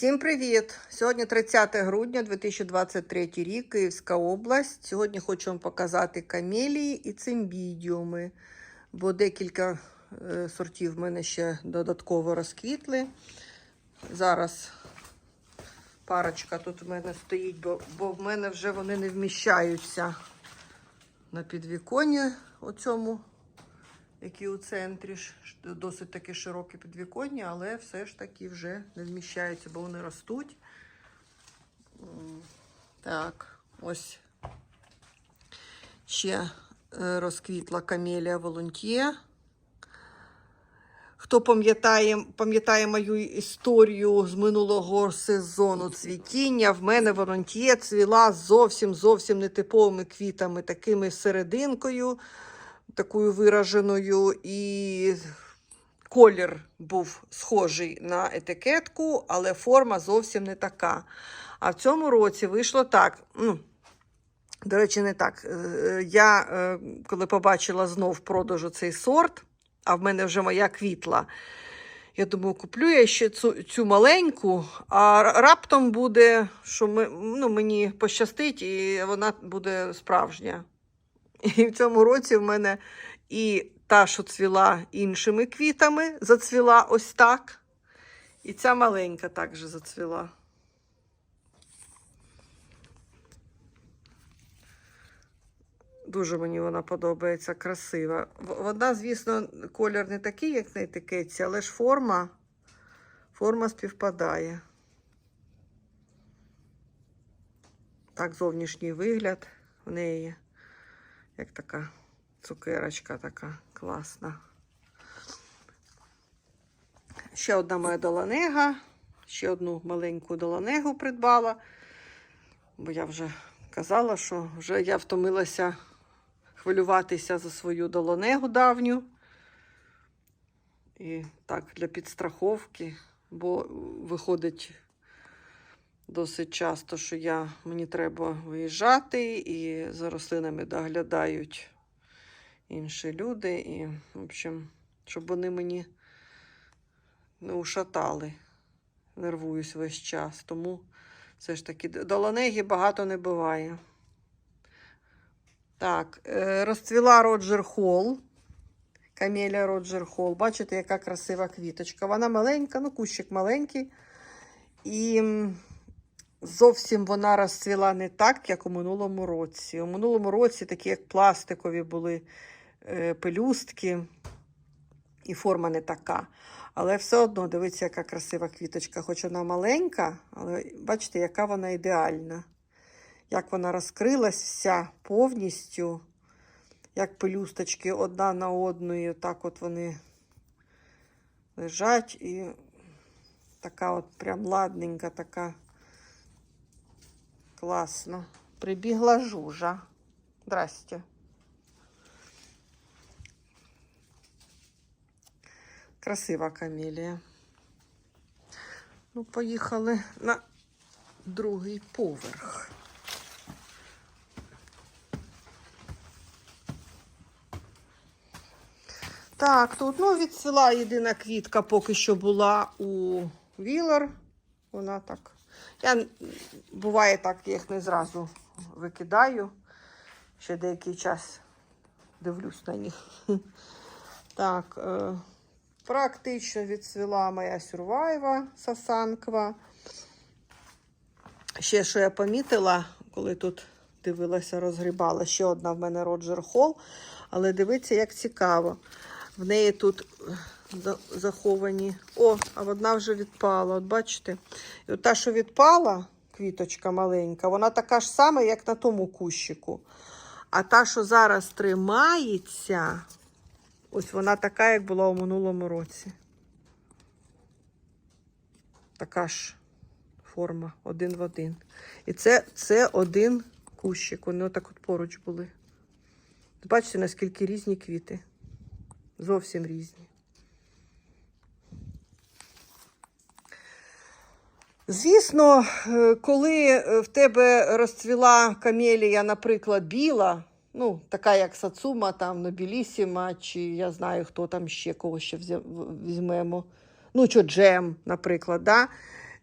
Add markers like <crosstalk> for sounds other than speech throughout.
Всім привіт! Сьогодні 30 грудня 2023 рік, Київська область. Сьогодні хочу вам показати камелії і цимбідіуми, бо декілька е, сортів в мене ще додатково розквітли. Зараз парочка тут в мене стоїть, бо, бо в мене вже вони не вміщаються на підвіконні оцьому, які у центрі досить таке широке підвіконня, але все ж таки вже не вміщаються, бо вони ростуть. Так, ось ще е, розквітла камелія волонтє. Хто пам'ятає, пам'ятає мою історію з минулого сезону цвітіння, в мене волонтє цвіла зовсім зовсім нетиповими квітами, такими серединкою, такою вираженою, і колір був схожий на етикетку, але форма зовсім не така. А в цьому році вийшло так. Ну, до речі, не так. Е, Я, е, коли побачила знов продажу цей сорт, а в мене вже моя квітла. Я думаю, куплю я ще цю, цю маленьку, а раптом буде, що ми, ну, мені пощастить, і вона буде справжня. І в цьому році в мене і та, що цвіла іншими квітами, зацвіла ось так. І ця маленька також зацвіла. Дуже мені вона подобається, красива. Вона, звісно, колір не такий, як на етикетці, але ж форма, форма співпадає. Так, зовнішній вигляд в неї, як така цукерочка така класна. Ще одна моя доланега, ще одну маленьку доланегу придбала, бо я вже казала, що вже я втомилася хвилюватися за свою долонегу давню. І так, для підстраховки, бо виходить досить часто, що я, мені треба виїжджати, і за рослинами доглядають інші люди. І, в общем, щоб вони мені не ушатали. Нервуюсь весь час. Тому все ж таки долонеги багато не буває. Так, е, розцвіла Роджер Холл. Камелія Роджер Холл. Бачите, яка красива квіточка. Вона маленька, ну, кущик маленький. І зовсім вона розцвіла не так, як у минулому році. У минулому році такі, як пластикові були е, пелюстки, і форма не така. Але все одно, дивіться, яка красива квіточка. Хоч вона маленька, але бачите, яка вона ідеальна. Як вона розкрилась вся повністю, як пелюсточки одна на одної, так от вони лежать і така от прям ладненька, така класна. Прибігла жужа. Здрасте. Красива камелія. Ну, поїхали на другий поверх. Так, тут ну, відсвіла єдина квітка, поки що була у Вілар. Вона так. Я буває так, я їх не зразу викидаю. Ще деякий час дивлюсь на них. <laughs> Так, е, практично відсвіла моя сюрвайва сасанква. Ще що я помітила, коли тут дивилася, розгрібала, ще одна в мене Роджер Холл. Але дивіться, як цікаво. В неї тут заховані. О, а одна вже відпала. От бачите? І от та, що відпала, квіточка маленька, вона така ж сама, як на тому кущику. А та, що зараз тримається, ось вона така, як була у минулому році. Така ж форма, один в один. І це, це один кущик. Вони отак от поруч були. Бачите, наскільки різні квіти. Зовсім різні. Звісно, е, коли е, в тебе розцвіла камелія, наприклад, біла, ну, така як Сацума, там, Нобілісіма, чи я знаю, хто там ще кого ще візьмемо. Ну, що джем, наприклад, да?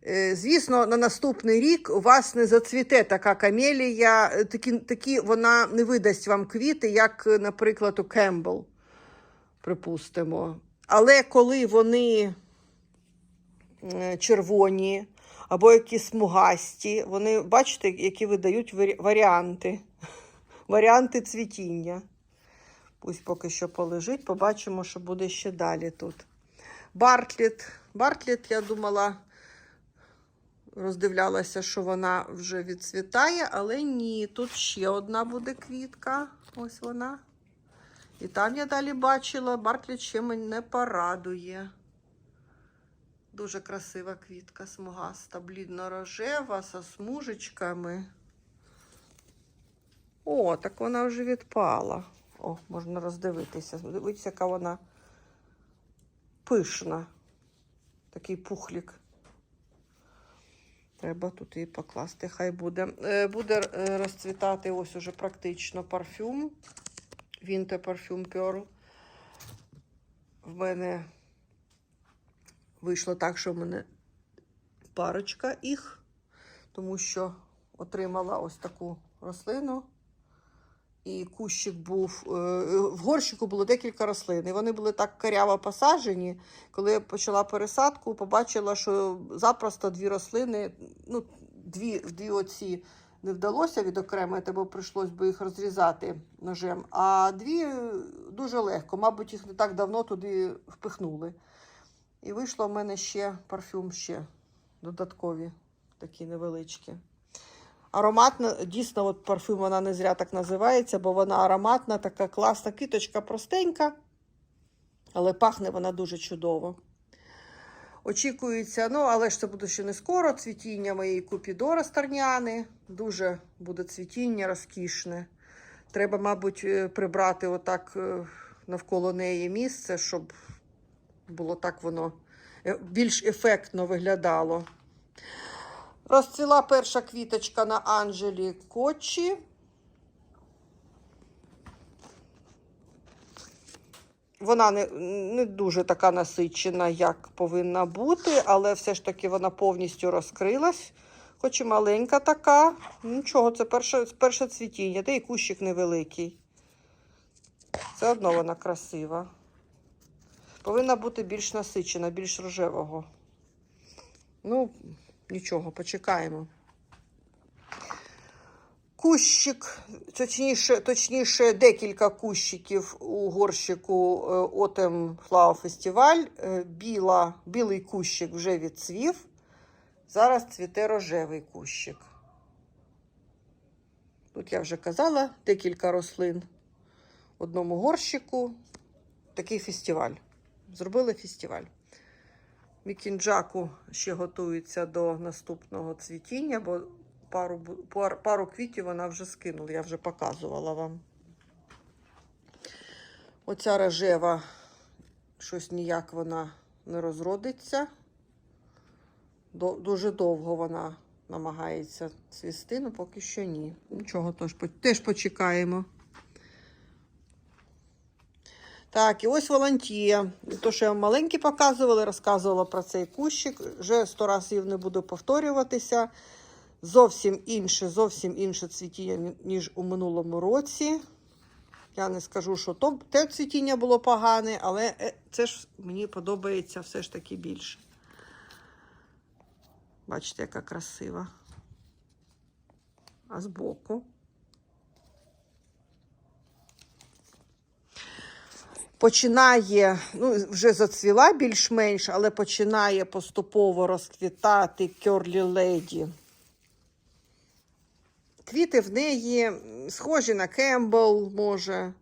Е, Звісно, на наступний рік у вас не зацвіте така камелія, такі, такі вона не видасть вам квіти, як, наприклад, у Кембл, припустимо. Але коли вони червоні або якісь смугасті, вони, бачите, які видають варі- варіанти, <laughs> варіанти цвітіння. Пусть поки що полежить, побачимо, що буде ще далі тут. Бартлет. Бартлет, я думала, роздивлялася, що вона вже відцвітає, але ні, тут ще одна буде квітка. Ось вона. І там я далі бачила, Бартлет ще мене порадує. Дуже красива квітка, смугаста, блідно-рожева, со смужечками. О, так вона вже відпала. О, можна роздивитися. Дивіться, яка вона пишна. Такий пухлік. Треба тут її покласти, хай буде. Е, Буде е, розцвітати ось уже практично парфюм. Вінте парфюм Pearl. В мене вийшло так, що в мене парочка їх, тому що отримала ось таку рослину. І кущик був. е, В горщику було декілька рослин. І вони були так каряво посаджені. Коли я почала пересадку, побачила, що запросто дві рослини, ну, дві, дві оці не вдалося відокремити, бо прийшлось би їх розрізати ножем. А дві дуже легко, мабуть, їх не так давно туди впихнули. І вийшло в мене ще парфюм, ще додаткові, такі невеличкі. Ароматна, дійсно, от парфюм вона не зря так називається, бо вона ароматна, така класна квіточка простенька, але пахне вона дуже чудово. Очікується, ну, але ж це буде ще не скоро. Цвітіння моєї купідора старняни. Дуже буде цвітіння розкішне. Треба, мабуть, е, прибрати отак е, навколо неї місце, щоб було так воно е, більш ефектно виглядало. Розцвіла перша квіточка на Анжелі Кочі. Вона не, не дуже така насичена, як повинна бути, але все ж таки вона повністю розкрилась. Хоч і маленька така. Нічого, це перше, перше цвітіння, та і кущик невеликий. Все одно вона красива. Повинна бути більш насичена, більш рожевого. Ну, нічого, почекаємо. Кущик, точніше, точніше, декілька кущиків у горщику Festival. Е, Біла, білий кущик вже відцвів. Зараз цвіте рожевий кущик. Тут я вже казала декілька рослин в одному горщику. Такий фестиваль. Зробили фестиваль. Мікінджаку ще готується до наступного цвітіння, бо пару, пар, пару квітів вона вже скинула, я вже показувала вам. Оця рожева, щось ніяк вона не розродиться. Дуже довго вона намагається цвісти, але поки що ні. Нічого, теж почекаємо. Так, і ось Волантія. То, що я вам маленькі показувала, розказувала про цей кущик. Вже сто разів не буду повторюватися. Зовсім інше, зовсім інше цвітіння, ніж у минулому році. Я не скажу, що то, те цвітіння було погане, але е, це ж мені подобається все ж таки більше. Бачите, яка красива. А збоку. Починає, ну, вже зацвіла більш-менш, але починає поступово розквітати Кьорлі Леді. Квіти в неї схожі на Кембл, може,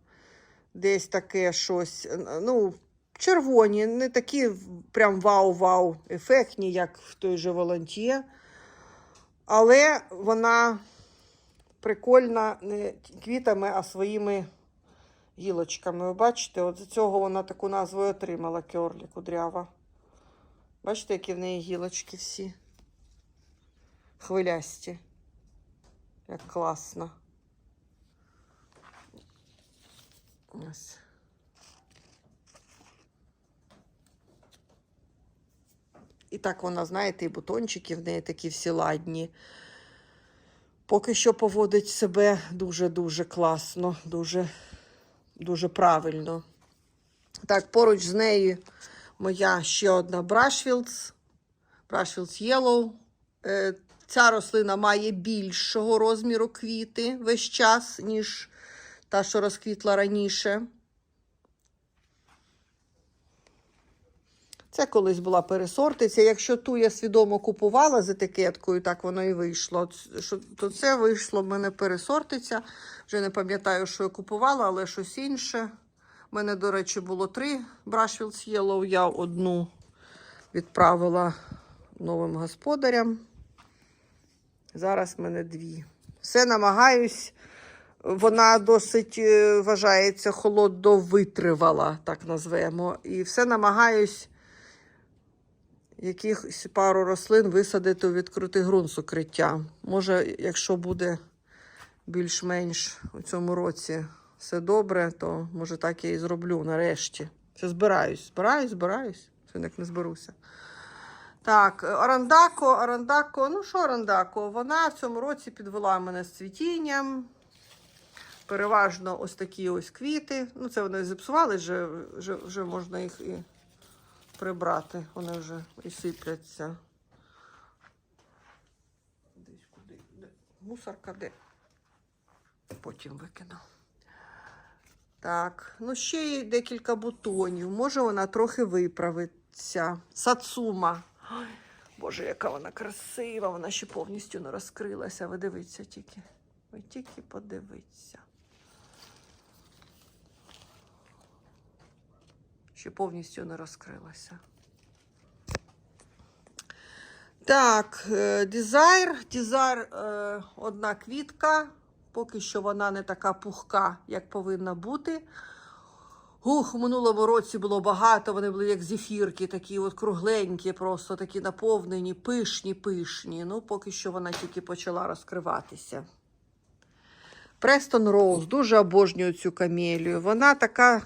десь таке щось. Ну, червоні, не такі прям вау-вау ефектні, як в той же Волонтє. Але вона прикольна не квітами, а своїми гілочками. Ви бачите, от з цього вона таку назву і отримала кьорлі кудрява. Бачите, які в неї гілочки всі хвилясті. Як класно. Ось. І так вона, знаєте, і бутончики в неї такі всі ладні. Поки що поводить себе дуже-дуже класно, дуже, дуже правильно. Так, поруч з нею моя ще одна. Brushfields Yellow. Е, Ця рослина має більшого розміру квіти весь час, ніж та, що розквітла раніше. Це колись була пересортиця. Якщо ту я свідомо купувала з етикеткою, так воно і вийшло. То це вийшло в мене пересортиця. Вже не пам'ятаю, що я купувала, але щось інше. У мене, до речі, було три Brushfields Yellow. Я одну відправила новим господарям. Зараз в мене дві. Все намагаюсь. Вона досить е, вважається холодовитривала, так назвемо. І все намагаюсь якихось пару рослин висадити у відкритий ґрунт з укриття. Може, якщо буде більш-менш у цьому році все добре, то може так я і зроблю нарешті. Ще збираюсь, збираюсь, збираюсь. Все як не зберуся. Так, Орандако, Орандако, ну що Орандако? Вона в цьому році підвела мене з цвітінням. Переважно ось такі ось квіти. Ну, це вони зіпсували, вже, вже, вже можна їх і прибрати. Вони вже і сипляться. Десь куди? Де? Мусорка де? Потім викину. Так, ну ще є декілька бутонів. Може вона трохи виправиться. Сацума. Ой, Боже, яка вона красива, вона ще повністю не розкрилася. Ви дивіться тільки. Ви тільки подивіться. Ще повністю не розкрилася. Так, е, дизайр. Дизайр е, одна квітка. Поки що вона не така пухка, як повинна бути. Ух, у минулому році було багато, вони були як зефірки, такі от кругленькі, просто такі наповнені, пишні, пишні. Ну, поки що вона тільки почала розкриватися. Престон Роуз, дуже обожнюю цю камелію. Вона така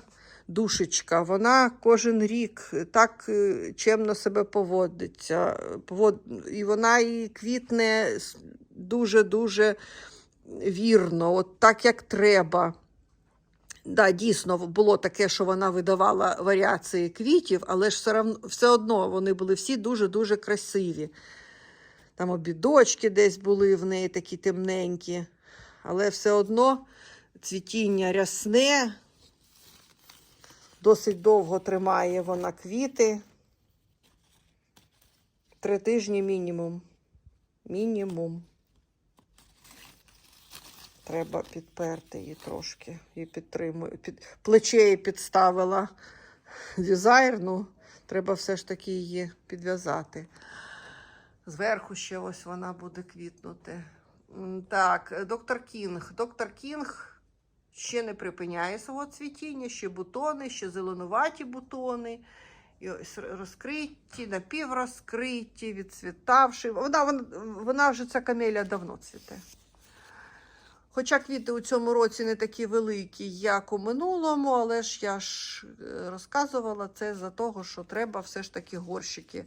душечка, вона кожен рік так е, чемно себе поводиться. І вона і квітне дуже-дуже вірно, от так, як треба. Да, дійсно, було таке, що вона видавала варіації квітів, але ж все, равно, все одно вони були всі дуже-дуже красиві. Там обідочки десь були в неї такі темненькі, але все одно цвітіння рясне, досить довго тримає вона квіти. Три тижні мінімум. Мінімум. Треба підперти її трошки. І підтримую. Під... Плече її підставила дизайр, ну, треба все ж таки її підв'язати. Зверху ще ось вона буде квітнути. Так, доктор Кінг. Доктор Кінг ще не припиняє свого цвітіння, ще бутони, ще зеленуваті бутони. І ось розкриті, напіврозкриті, відцвітавши. Вона, вона, вона вже ця камелія давно цвіте. Хоча квіти у цьому році не такі великі, як у минулому, але ж я ж е, розказувала це за того, що треба все ж таки горщики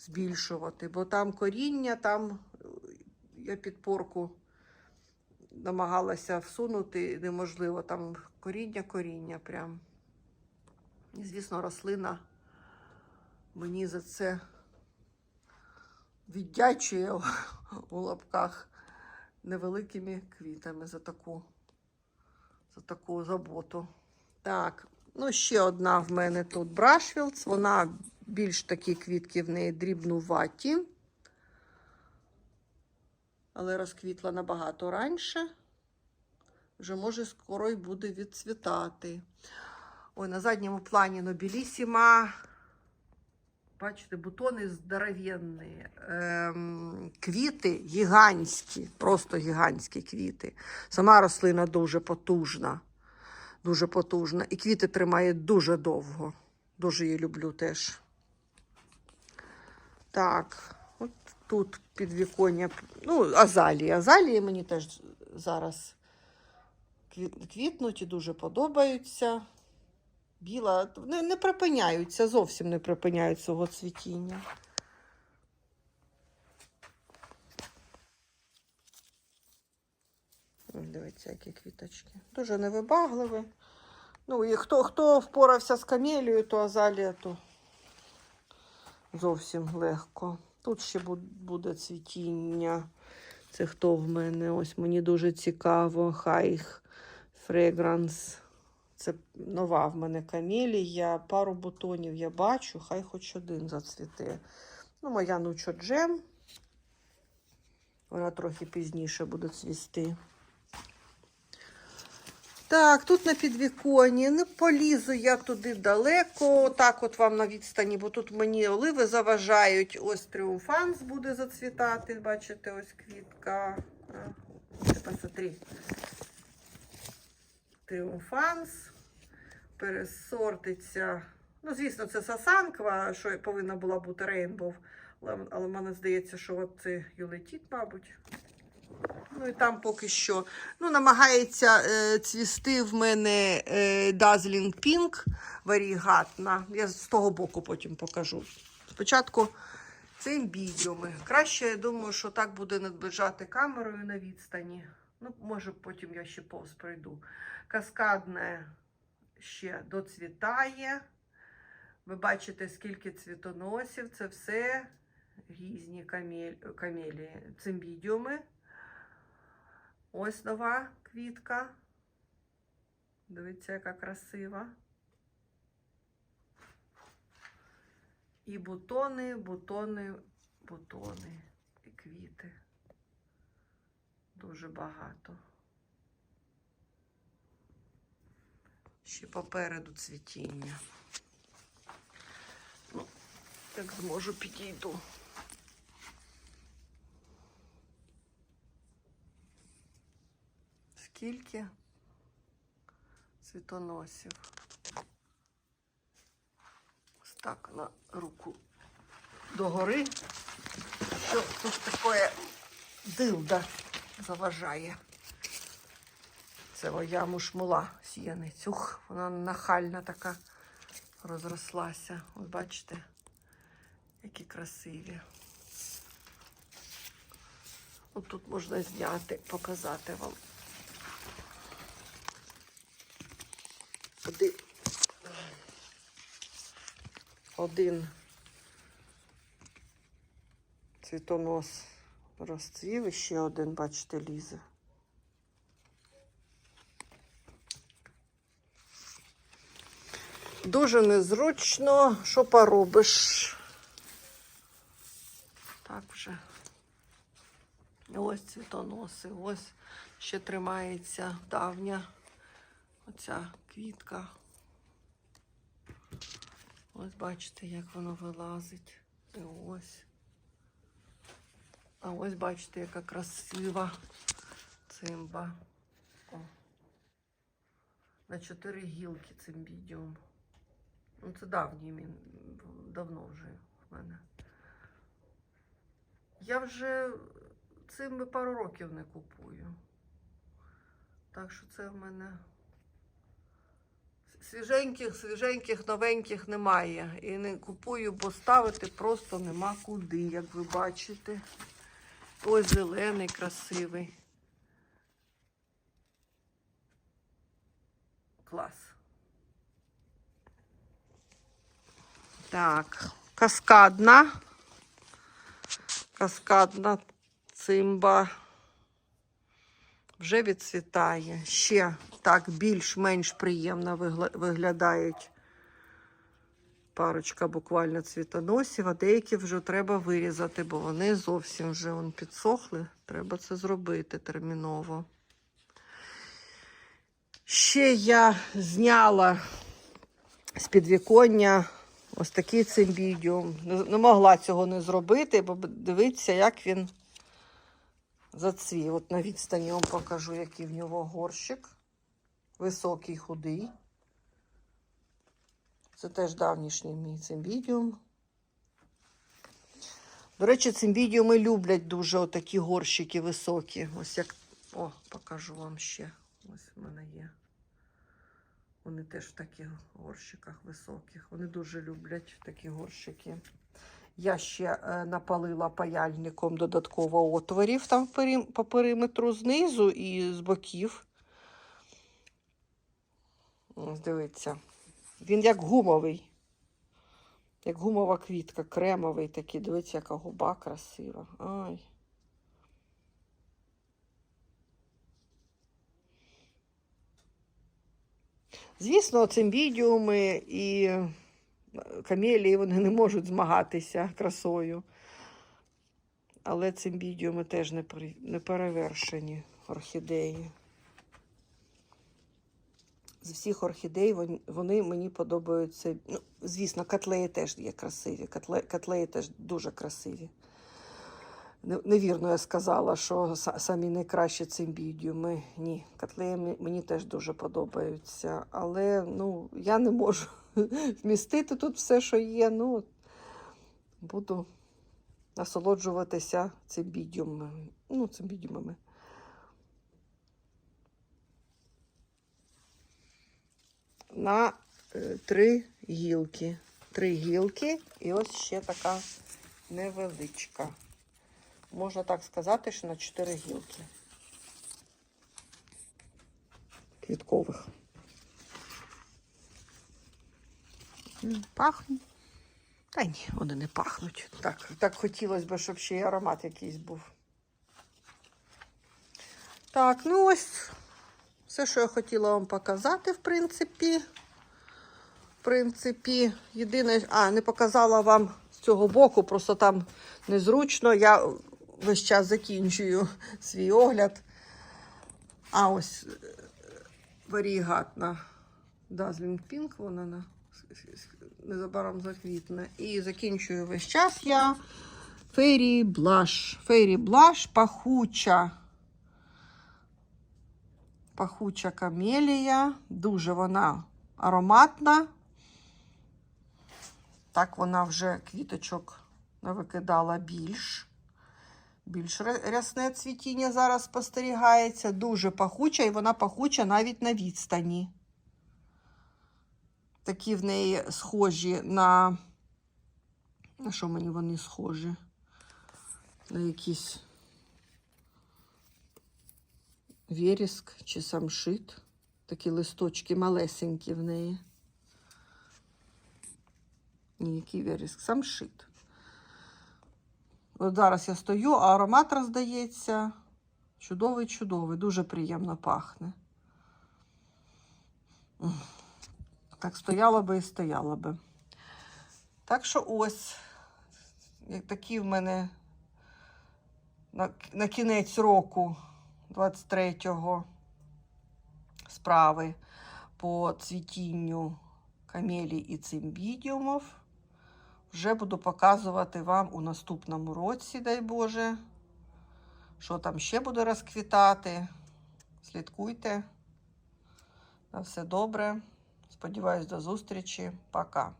збільшувати, бо там коріння, там е, я підпорку намагалася всунути, неможливо, там коріння, коріння прям. І, звісно, рослина мені за це віддячує у лапках невеликими квітами за таку, за таку заботу. Так, ну ще одна в мене тут Брашфілдс. Вона більш такі квітки в неї дрібнуваті. Але розквітла набагато раніше. Вже може скоро й буде відцвітати. Ой, на задньому плані Нобілісіма. Бачите, бутони здоровенні, ем, квіти гігантські, просто гігантські квіти. Сама рослина дуже потужна, дуже потужна. І квіти тримає дуже довго. Дуже її люблю теж. Так, Тут підвіконня, ну, азалії. Азалії мені теж зараз квітнуть і дуже подобаються. Біла, не, не припиняються, зовсім не припиняються свого цвітіння. Дивіться, які квіточки. Дуже невибагливі. Ну, і хто хто впорався з камелією, то азалія, то зовсім легко. Тут ще буде цвітіння. Це хто в мене? Ось мені дуже цікаво. Хайх Фрегранс. Це нова в мене камелія. Пару бутонів я бачу, хай хоч один зацвіте. Ну, моя нучо джем. Вона трохи пізніше буде цвісти. Так, тут на підвіконні. Не полізу я туди далеко. Так, от вам на відстані, бо тут мені оливи заважають. Ось тріумфанс буде зацвітати. Бачите, ось квітка. Посмотри. Тріумфанс. Пересортиться. Ну, звісно, це сасанква, що повинна була бути рейнбов. Але, але мені здається, що от це юлетіт, мабуть. Ну і там поки що. Ну, намагається е, цвісти в мене е, Dazzling Pink варігатна. Я з того боку потім покажу. Спочатку це імбідіуми. Краще, я думаю, що так буде наближати камерою на відстані. Ну, може, потім я ще повз пройду. Каскадне ще доцвітає. Ви бачите, скільки цвітоносів. Це все різні камелії. Цимбідіуми. Ось нова квітка. Дивіться, яка красива. І бутони, бутони, бутони і квіти. Дуже багато. Ще попереду цвітіння. Ну, як зможу, підійду. Скільки цвітоносів. Ось так на руку догори. Що тут таке дилда заважає. Це моя мушмула сіяниць. Ух, вона нахальна така розрослася. Ось бачите, які красиві. От тут можна зняти, показати вам. Один, один цвітонос розцвів, і ще один, бачите, лізе. Дуже незручно, що поробиш. Так вже. Ось цвітоноси, ось ще тримається давня оця квітка. Ось бачите, як воно вилазить. І ось. А ось бачите, яка красива цимба. О. На чотири гілки цимбідіум. Ну, це давній він, давно вже в мене. Я вже цим пару років не купую. Так що це в мене свіженьких, свіженьких, новеньких немає. І не купую, бо ставити просто нема куди, як ви бачите. Ось зелений, красивий. Клас. Так, каскадна. Каскадна цимба вже відцвітає. Ще так більш-менш приємно виглядають парочка буквально цвітоносів, а деякі вже треба вирізати, бо вони зовсім вже он, підсохли. Треба це зробити терміново. Ще я зняла з підвіконня ось такий цимбідіум. Не могла цього не зробити, бо дивіться, як він зацвів. От на відстані вам покажу, який в нього горщик. Високий, худий. Це теж давнішній мій цимбідіум. До речі, цимбідіуми люблять дуже отакі горщики високі. Ось як. О, покажу вам ще. Ось в мене є. Вони теж в таких горщиках високих. Вони дуже люблять такі горщики. Я ще е, напалила паяльником додатково отворів там по периметру знизу і з боків. Ось дивіться. Він як гумовий. Як гумова квітка, кремовий такий. Дивіться, яка губа красива. Ай. Звісно, цимбідіуми і камелії вони не можуть змагатися красою. Але цим цимбідіуми теж не, перевершені орхідеї. З всіх орхідей вони, мені подобаються. Ну, звісно, котлеї теж є красиві. Котле, котлеї теж дуже красиві. Невірно я сказала, що са- самі найкращі цимбідіуми. Ні, котлеї мені теж дуже подобаються. Але ну, я не можу <laughs> вмістити тут все, що є. Ну, буду насолоджуватися цим цимбідіумами. Ну, цим цимбідіумами. На е, три гілки. Три гілки, і ось ще така невеличка. Можна так сказати, що на чотири гілки. Квіткових. Пахнуть. Та ні, вони не пахнуть. Так, так хотілося б, щоб ще й аромат якийсь був. Так, ну ось все, що я хотіла вам показати, в принципі. В принципі, єдине, а, не показала вам з цього боку, просто там незручно. Я весь час закінчую свій огляд. А ось е, варігатна Dazzling Pink, вона на незабаром заквітне. І закінчую весь час я Fairy Blush. Fairy Blush пахуча. Пахуча камелія. Дуже вона ароматна. Так вона вже квіточок навикидала більш. Більш рясне цвітіння зараз спостерігається. Дуже пахуча, і вона пахуча навіть на відстані. Такі в неї схожі на. На що мені вони схожі? На якісь вереск чи самшит. Такі листочки малесенькі в неї. Ні, який вереск, самшит. От зараз я стою, а аромат роздається. Чудовий, чудовий, дуже приємно пахне. Так стояла би і стояла би. Так що ось такі в мене на, на кінець року 23-го справи по цвітінню камелій і цимбідіумів. Вже буду показувати вам у наступному році, дай Боже, що там ще буде розквітати. Слідкуйте. На все добре. Сподіваюсь, до зустрічі. Пока.